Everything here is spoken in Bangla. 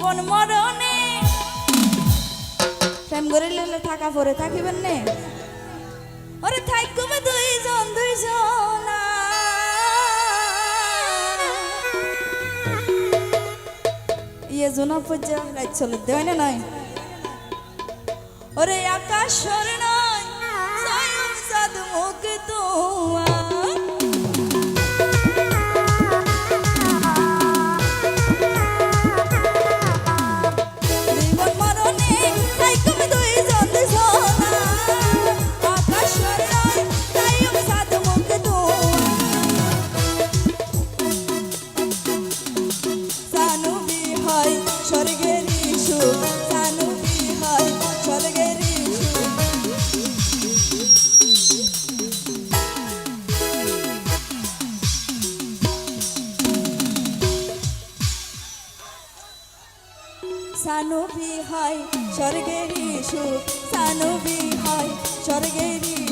জীবন মরণে। প্রেম করে লেলে থাকা পরে থাকিবেন নে। ওরে থাকুম দুইজন দুইজন ইয়ে জোনা পর্যায়ে রাত চলে দেয় না নাই? ওরে আকাশ স্বর্ণ মুখ তো সানুবি হয় স্বর্গেরই সুখ সানুবি হয় স্বর্গেরই